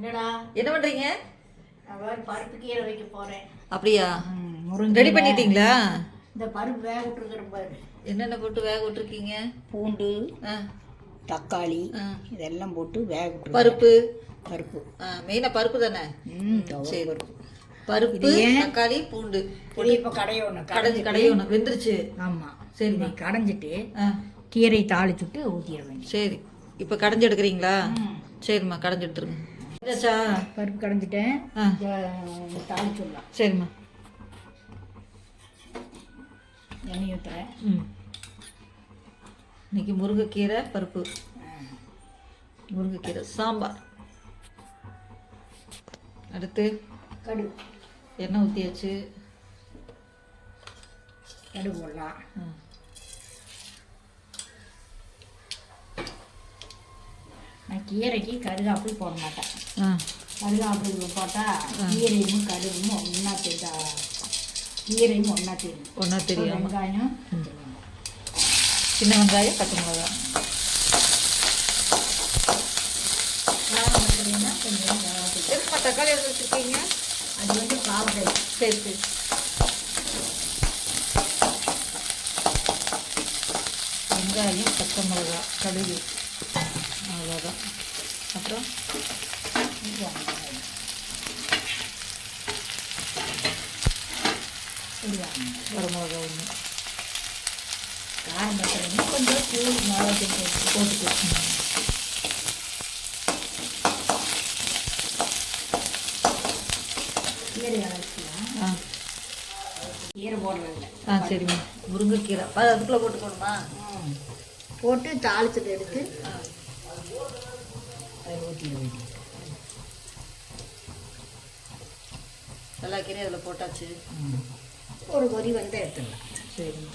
என்னடா? என்ன பண்றீங்க? பருப்பு கீரை வைக்க போகிறேன் அப்படியா? முருங்கை ரெடி பண்ணிட்டீங்களா? இந்த பருப்பு வேக விட்டுருக்குற பாரு. என்னென்ன போட்டு வேக விட்டுருக்கீங்க? பூண்டு ஆ, தக்காளி ஆ. இதெல்லாம் போட்டு வேக விட்டுருக்கேன் பருப்பு? பருப்பு. மெயினாக பருப்பு தானே? ம் சரி. பருப்பு. பருப்பு? தக்காளி பூண்டு. இது இப்போ கடையணும் கடைஞ்சி கடையணும் வெந்துருச்சு. ஆமாம் சரி இதை கடைஞ்சிட்டு ஆ. கீரை தாளிச்சுட்டு ஊற்றிட வேண்டியது. சரி. இப்போ கடைஞ்சி எடுக்கிறீங்களா? ம். சரிம்மா கடைஞ்சி எடுத்துருங்க? பருப்பு கடைஞ்சிட்டேன். ஆ. இதை தாளிச்சுடலாம். சரிம்மா. எண்ணெய் ஊற்றுறேன் ம். இன்னைக்கு முருங்கைக்கீரை பருப்பு. முருங்கைக்கீரை சாம்பார். அடுத்து கடுகு எண்ணெய் ஊற்றியாச்சு கடுகு போடலாம். ம் நான் கீரைக்கு கருகாப்பில் போட மாட்டேன். ஆ. கருகாப்பில் போட்டால் கீரையும் கடுகும் ஒன்றா தெரிஞ்சா கீரையும் ஒன்றா தெரியும் ஒன்றா தெரியாம வெங்காயம் சின்ன வெங்காயம் பச்சை மிளகா தக்காளி எடுத்து வச்சுருக்கீங்க? அது வந்து பாவக்காய். சரி சரி. வெங்காயம் பச்சை மிளகா கடுகு. அவ்வளோதான் அப்புறம்? வரமிளகா ஒன்று காரம் கொஞ்சம் தூள் மிளகாத்தூள் போட்டு கீரை ஆ கீரை போடுறதில்ல ஆ. சரிம்மா முருங்கைக்கீரை அது அதுக்குள்ளே போட்டுக்கணுமா போட்டு தாளிச்சதை எடுத்து அதை ஊற்றிட எல்லா கீரையும் அதில் போட்டாச்சு. ஒரு கொதி வந்து எடுத்துடலாம் சரிம்மா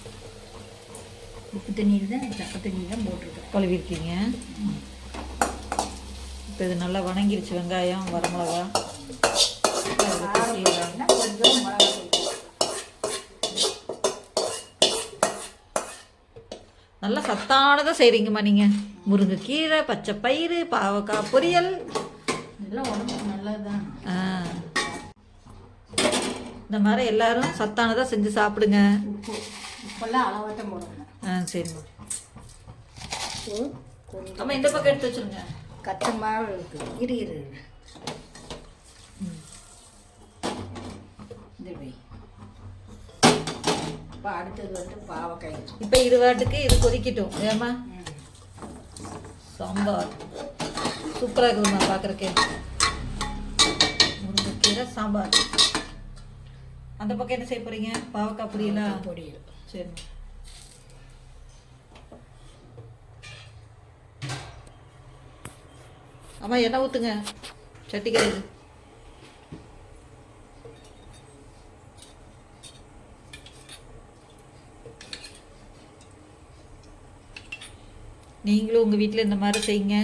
உப்பு தண்ணீர் தான் சப்பை தண்ணி தான் போட்டிருக்கேன் கழுவிருக்கீங்க இப்போ இது நல்லா வணங்கிருச்சு வெங்காயம் வரமிளகா. நல்லா சத்தானதாக செய்கிறீங்கம்மா நீங்கள் முருங்கைக்கீரை பச்சை பயிறு பாவக்காய் பொரியல். இதெல்லாம் உடம்புக்கு நல்லது தான் ஆ. இந்த மாதிரி எல்லாரும் சத்தானதாக செஞ்சு சாப்பிடுங்க. அளவாக தான் போடணும் ஆ சரிம்மா அம்மா இந்த பக்கம் எடுத்து வச்சுருங்க. கத்த மாவு இருக்குது இரு இரு இப்போ அடுத்தது வந்து பாவக்காய். இப்போ இது வாட்டுக்கு இது கொதிக்கட்டும். ஏம்மா? ம். சாம்பார். சூப்பராக இருக்குதும்மா பார்க்குறக்கே முருங்கைக்கீரை சாம்பார். அந்த பக்கம் என்ன செய்ய போகிறீங்க பாவக்காய் பொரியலா? பொரியல். சரி. அம்மா எண்ணெய் ஊற்றுங்க சட்டிக்காய் இது. நீங்களும் உங்கள் வீட்டில் இந்த மாதிரி செய்யுங்க.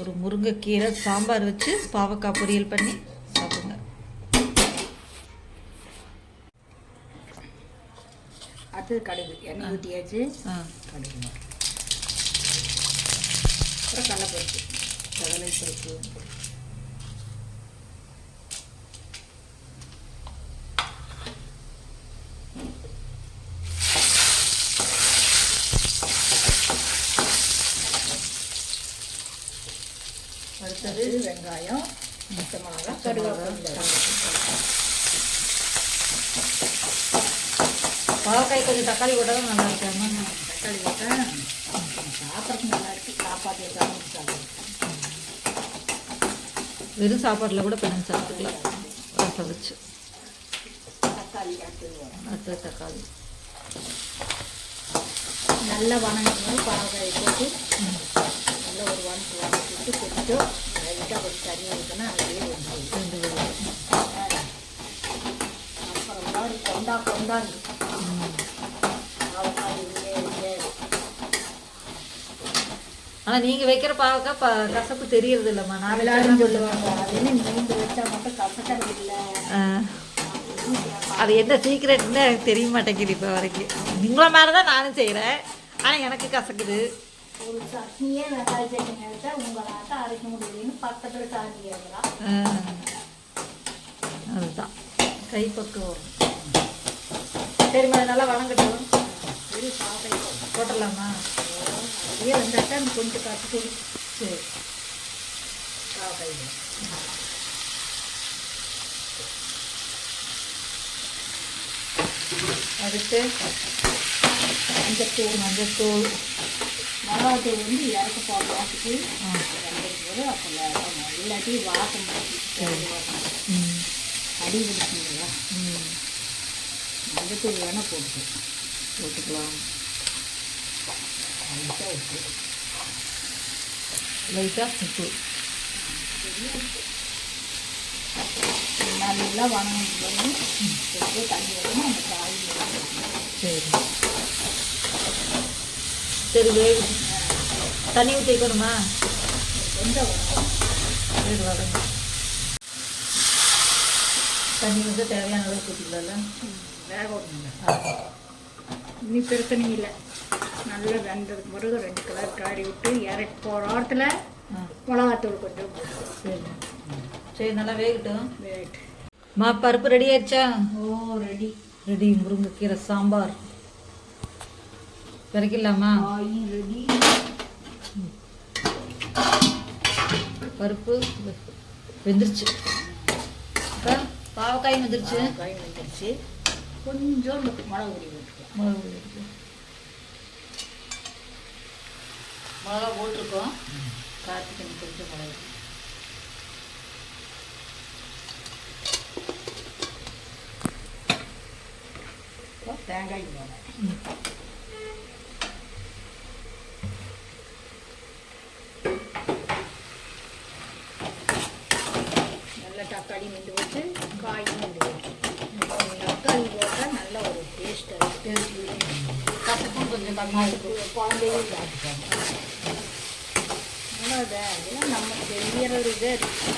ஒரு முருங்கைக்கீரை சாம்பார் வச்சு பாவக்காய் பொரியல் பண்ணி சாப்பிடுங்க அடுத்தது கடுகு. எண்ணெய் ஊற்றியாச்சு கடுகு அப்புறம் கடலைப்பருப்பு. கடலைப்பருப்பு. அடுத்தது வெங்காயம் பச்சை மிளகா பாவக்காய் கொஞ்சம் தக்காளி போட்டால் நல்லா இருக்காமா தக்காளி போட்டா சாப்பிட்றதுக்கு நல்லா இருக்கு. சாப்பாட்டில் சாப்பிட்டு சாப்பிடுறது வெறும் சாப்பாட்டில் கூட பிணைஞ்சு சாப்பிட்டுக்கலாம். ரசம் வச்சு. தக்காளி அடுத்தது தக்காளி. நல்லா வணங்கணும் பாவக்காய் போட்டு. நல்லா ஒரு வணக்கு வணக்கிட்டு கொஞ்சம் லைட்டாக கொஞ்சம் தண்ணி ஊற்றினா வந்து ரெண்டு அப்புறம் கொண்டா கொண்டாங்க ஆனால் நீங்கள் வைக்கிற பாவக்காய் ப கசப்பு தெரியறது இல்லைம்மா நான் எல்லாரும் சொல்லுவாங்க அது என்ன நீங்கள் வச்சா மட்டும் கசக்கிறது இல்லை. அது என்ன சீக்ரெட்னு எனக்கு தெரிய மாட்டேங்குது இப்போ வரைக்கும். நீங்கள மாதிரி தான் நானும் செய்கிறேன் ஆனால் எனக்கு கசக்குது. ஒரு சட்னியே வெங்காய சட்னி எடுத்தால் உங்களாட்ட அரைக்க முடியலன்னு பக்கத்தில் சாந்தி கேட்குறான் ஆ, அதுதான். கைப்பக்குவம் வரும் சரிம்மா நல்லா வணங்கட்டும். போட்டுடலாமா? அப்படியே வந்தால் தான் கொஞ்சம் கற்று கொடு சரி. சாப்பிட அடுத்து மஞ்சத்தூள் மஞ்சத்தூள். மிளகாத்தூள் வந்து இறக்க போடுறதுக்கு போது அப்போ இல்லாட்டி வாசம் அடி பிடிச்சிங்களா மஞ்சத்தூள் வேணால் போட்டு போட்டுக்கலாம். லைட்டாக உப்பு லைட்டாக உப்பு நல்லா வணங்கிட்டு தண்ணி வரணும் அந்த காய் சரி சரி வேகு தண்ணி ஊற்றிக்கணுமா கொஞ்சம் வணங்கும் சரி வரேன் தண்ணி வந்து தேவையான அளவுக்கு ஊற்றிக்கலாம்ல வேக விடணுங்க இனி பிரச்சனை இல்லை நல்லா வெந்ததுக்கு பிறகு ரெண்டு கலர் காடி விட்டு இறக்கி போகிற இடத்துல மிளகாத்தூள் கொஞ்சம் சரி. சரி நல்லா வேகட்டும். ரைட் மா பருப்பு ரெடி ஆயிடுச்சா? ஓ ரெடி ரெடி முருங்கைக்கீரை சாம்பார். பிறக்கிடலாமா காயும் ரெடி பருப்பு வெந்துருச்சு. அக்கா பாவக்காயும் வெந்துருச்சு. காய் வந்துருச்சு. கொஞ்சம் மிளகு பொடி மிளகா பொடி இருக்கு. மிளகா போட்டிருக்கோம். கார்த்திகை கொஞ்சம் மிளகு இப்போ தேங்காய் போடுறேன். நல்ல தக்காளி மிண்டு வச்சு காயும் மிண்டு வச்சு. தக்காளி போட்டால் நல்ல ஒரு டேஸ்ட்டாக கசப்பும் கொஞ்சம் கம்மியாக இருக்கும். குழந்தையும் சாப்பிட்டாங்க தெரிகிற ஒரு இதே இருக்கு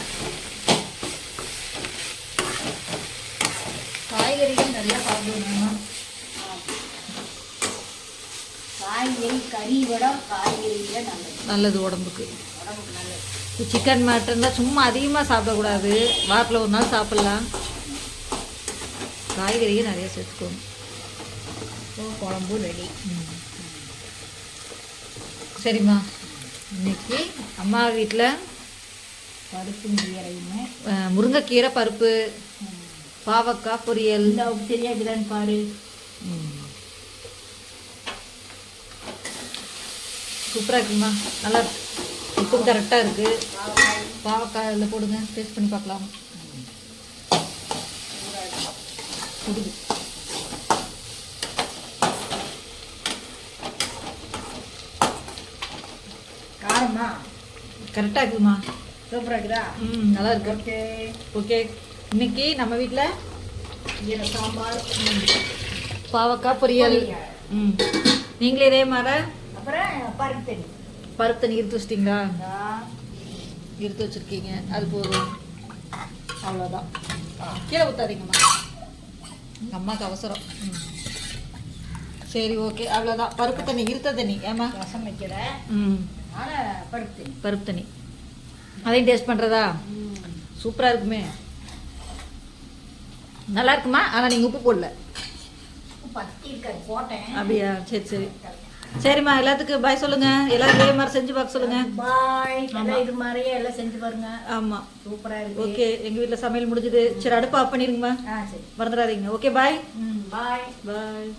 காய்கறிகள் நிறையா சாப்பிடுவோம். காய்கறி கறி விட காய்கறியில் நல்லது. நல்லது உடம்புக்கு. உடம்புக்கு நல்லது. சிக்கன் மட்டன் தான் சும்மா அதிகமாக சாப்பிடக்கூடாது. வாரத்தில் ஒரு நாள் சாப்பிட்லாம். காய்கறியை நிறைய சேர்த்துக்கணும் இப்போ குழம்பு ரெடி. சரிம்மா. இன்னைக்கு அம்மா வீட்டில் பருப்பு கீரையுமே முருங்கைக்கீரை பருப்பு பாவக்காய் பொரியல். இந்த தெரியாதுலன்னு பாரு. சூப்பராக இருக்குமா? நல்லா. உப்பும் கரெக்டாக இருக்குது பாவக்காய் இதில் போடுங்க டேஸ்ட் பண்ணி பார்க்கலாம். குடுது காரமா கரெக்டாக இருக்குதுமா சூப்பராக இருக்குதா? ம். நல்லா இருக்கு. ஓகே. ஓகே. இன்னைக்கு நம்ம வீட்டில் சாம்பார். பாவக்காய் பொரியல். ம். நீங்களே இதே மாதிரி அப்புறம் பருப்பு தண்ணி. பருப்பு தண்ணி இருத்து வச்சிட்டிங்களா? இருத்து வச்சிருக்கீங்க. அது போதும். அவ்வளோதான் கீழே ஊற்றாதீங்கம்மா எங்கள் அம்மாவுக்கு அவசரம். ம். சரி ஓகே. அவ்வளோதான் பருப்பு தண்ணி இருத்த தண்ணி. ஏம்மா? ரசம் வைக்கிறேன் ம். பருப்பு தண்ணி. அதையும் டேஸ்ட் பண்ணுறதா சூப்பராக இருக்குமே. நல்லா இருக்குமா? ஆனால் நீங்கள் உப்பு போடல. போட்டேன். அப்படியா? சரி சரி. சரிம்மா எல்லாத்துக்கும் பாய் சொல்லுங்கள் எல்லாரும் இதே மாதிரி செஞ்சு பார்க்க சொல்லுங்கள் பாய் இது மாதிரியே எல்லாம் செஞ்சு பாருங்க. ஆமாம் சூப்பராக இருக்கு. ஓகே எங்கள் வீட்டில் சமையல் முடிஞ்சுது. சரி அடுப்பு ஆஃப் சரி. மறந்துடாதீங்க. ஓகே பாய் பாய் பாய்